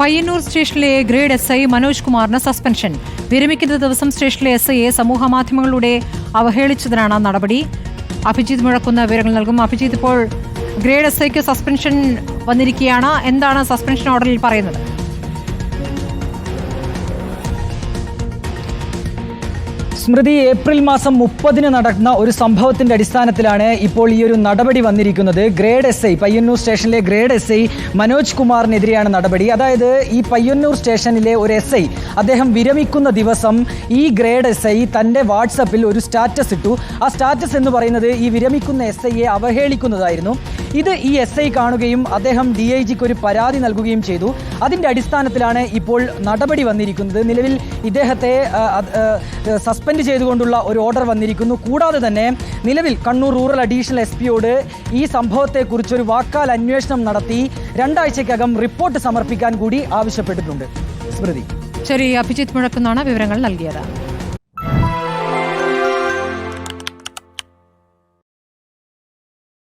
പയ്യന്നൂർ സ്റ്റേഷനിലെ grade S I Manoj കുമാറിന് suspension. വിരമിക്കുന്ന ദിവസം സ്റ്റേഷനിലെ എസ് ഐയെ സമൂഹമാധ്യമങ്ങളിലൂടെ അവഹേളിച്ചതിനാണ് നടപടി. അഭിജിത്ത് മുഴക്കുന്ന വിവരങ്ങൾ നൽകും. അഭിജിത്ത് ഇപ്പോൾ ഗ്രേഡ് എസ് ഐക്ക് സസ്പെൻഷൻ വന്നിരിക്കുകയാണ്. എന്താണ് സസ്പെൻഷൻ ഓർഡറിൽ പറയുന്നത്? സ്മൃതി ഏപ്രിൽ മാസം മുപ്പതിന് നടന്ന ഒരു സംഭവത്തിന്റെ അടിസ്ഥാനത്തിലാണ് ഇപ്പോൾ ഈ ഒരു നടപടി വന്നിരിക്കുന്നത്. ഗ്രേഡ് എസ് ഐ പയ്യന്നൂർ സ്റ്റേഷനിലെ ഗ്രേഡ് എസ് ഐ മനോജ് കുമാറിനെതിരെയാണ് നടപടി. അതായത് ഈ പയ്യന്നൂർ സ്റ്റേഷനിലെ ഒരു എസ് ഐ അദ്ദേഹം വിരമിക്കുന്ന ദിവസം ഈ ഗ്രേഡ് എസ് ഐ തന്റെ വാട്സപ്പിൽ ഒരു സ്റ്റാറ്റസ് ഇട്ടു. ആ സ്റ്റാറ്റസ് എന്ന് പറയുന്നത് ഈ വിരമിക്കുന്ന എസ് ഐയെ അവഹേളിക്കുന്നതായിരുന്നു. ഇത് ഈ എസ് ഐ കാണുകയും അദ്ദേഹം ഡി ഐ ജിക്ക് ഒരു പരാതി നൽകുകയും ചെയ്തു. അതിന്റെ അടിസ്ഥാനത്തിലാണ് ഇപ്പോൾ നടപടി വന്നിരിക്കുന്നത്. നിലവിൽ ഇദ്ദേഹത്തെ സസ്പെൻഡ് ചെയ്തുകൊണ്ടുള്ള ഒരു ഓർഡർ വന്നിരിക്കുന്നു. കൂടാതെ തന്നെ നിലവിൽ കണ്ണൂർ റൂറൽ അഡീഷണൽ എസ് പിയോട് ഈ സംഭവത്തെക്കുറിച്ചൊരു വാക്കാൽ അന്വേഷണം നടത്തി രണ്ടാഴ്ചക്കകം റിപ്പോർട്ട് സമർപ്പിക്കാൻ കൂടി ആവശ്യപ്പെട്ടിട്ടുണ്ട്. സ്മൃതി. ശരി അഭിജിത്ത് മുഴക്കുന്നാണ് വിവരങ്ങൾ നൽകിയത്.